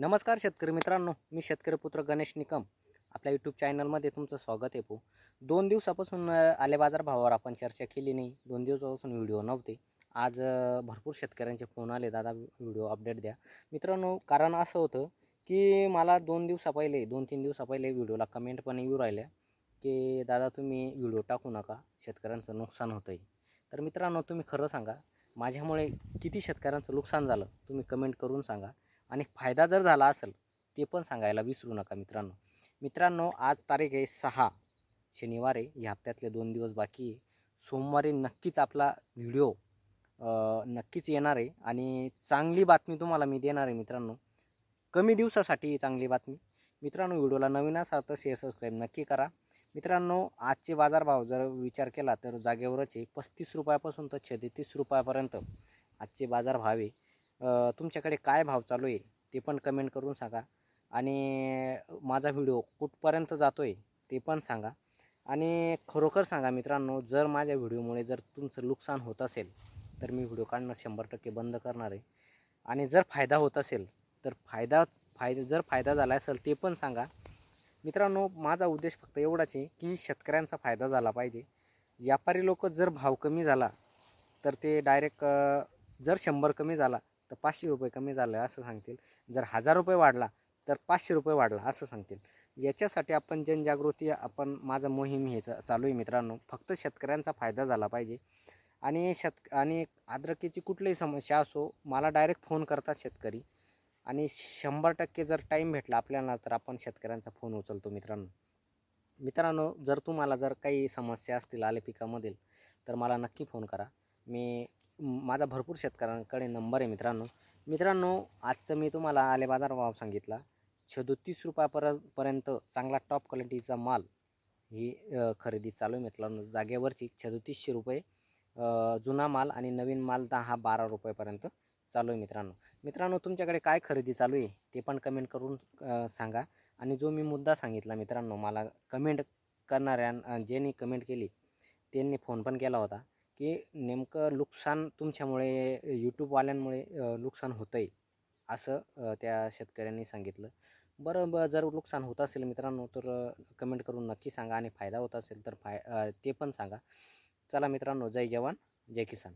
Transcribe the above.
नमस्कार शेतकरी मित्रांनो मी शेतकरी पुत्र गणेश निकम. आपल्या यूट्यूब चॅनलमध्ये तुमचं स्वागत आहे पो. दोन दिवसापासून आले बाजार भावावर आपण चर्चा केली नाही. दोन दिवसापासून व्हिडिओ नव्हते. आज भरपूर शेतकऱ्यांचे फोन आले. दादा व्हिडिओ अपडेट द्या. मित्रांनो कारण असं होतं की मला दोन दिवसा पहिले दोन तीन दिवसा पहिले व्हिडिओला कमेंट पण येऊ राहिल्या की दादा तुम्ही व्हिडिओ टाकू नका. शेतकऱ्यांचं नुकसान होतं आहे तर मित्रांनो तुम्ही खरं सांगा. माझ्यामुळे किती शेतकऱ्यांचं नुकसान झालं तुम्ही कमेंट करून सांगा. आणि फायदा जर झाला असेल ते पण सांगायला विसरू नका मित्रांनो. मित्रांनो आज तारीख आहे सहा शनिवार आहे. या हप्त्यातले दोन दिवस बाकी आहे. सोमवारी नक्कीच आपला व्हिडिओ नक्कीच येणार आहे. आणि चांगली बातमी तुम्हाला मी देणार आहे मित्रांनो. कमी दिवसासाठी चांगली बातमी. मित्रांनो व्हिडिओला नवीन असाल तर शेअर सबस्क्राईब नक्की करा. मित्रांनो आजचे बाजारभाव जर विचार केला तर जागेवरच आहे. पस्तीस रुपयापासून तर छत्तीस रुपयापर्यंत आजचे बाजारभाव आहे. तुमच्याकडे काय भाव चालू आहे ते पण कमेंट करून सांगा. आणि माझा व्हिडिओ कुठपर्यंत जातो आहे ते पण सांगा. आणि खरोखर सांगा मित्रांनो जर माझ्या व्हिडिओमुळे जर तुमचं नुकसान होत असेल तर मी व्हिडिओ काढणं शंभर टक्के बंद करणार आहे. आणि जर फायदा होत असेल तर फायदा फायदा जर फायदा झाला असेल ते पण सांगा. मित्रांनो माझा उद्देश फक्त एवढाच आहे की शेतकऱ्यांचा फायदा झाला पाहिजे. व्यापारी लोक जर भाव कमी झाला तर ते डायरेक्ट जर शंभर कमी झाला तर पाचशे रुपये कमी झालं असं सांगतील. जर हजार रुपये वाढला तर पाचशे रुपये वाढला असं सांगतील. याच्यासाठी आपण जनजागृती आपण माझं मोहीम हे चालू आहे मित्रांनो. फक्त शेतकऱ्यांचा फायदा झाला पाहिजे. आणि शेत आणि अद्रकीची कुठलीही समस्या असो मला डायरेक्ट फोन करतात शेतकरी. आणि शंभर टक्के जर टाईम भेटला आपल्याला तर आपण शेतकऱ्यांचा फोन उचलतो मित्रांनो. मित्रांनो जर तुम्हाला जर काही समस्या असतील आले पिकामधील तर मला नक्की फोन करा. मी माझा भरपूर शेतकऱ्यांकडे नंबर आहे मित्रांनो. मित्रांनो आजचं मी तुम्हाला आले बाजार भाव सांगितला. सदोतीस रुपयापर पर्यंत चांगला टॉप क्वालिटीचा माल ही खरेदी चालू आहे मित्रांनो. जागेवरची सदोतीसशे रुपये जुना माल आणि नवीन माल दहा बारा रुपयेपर्यंत चालू आहे मित्रांनो. मित्रांनो तुमच्याकडे काय खरेदी चालू आहे ते पण कमेंट करून सांगा. आणि जो मी मुद्दा सांगितला मित्रांनो मला कमेंट करणाऱ्या ज्यांनी कमेंट केली त्यांनी फोन पण केला होता. की नेमकं नुकसान तुमच्यामुळे यूट्यूबवाल्यांमुळे नुकसान होतं आहे असं त्या शेतकऱ्यांनी सांगितलं. बरं ब जर नुकसान होत असेल मित्रांनो तर कमेंट करून नक्की सांगा आणि फायदा होत असेल तर फाय ते पण सांगा. चला मित्रांनो जय जवान जय किसान.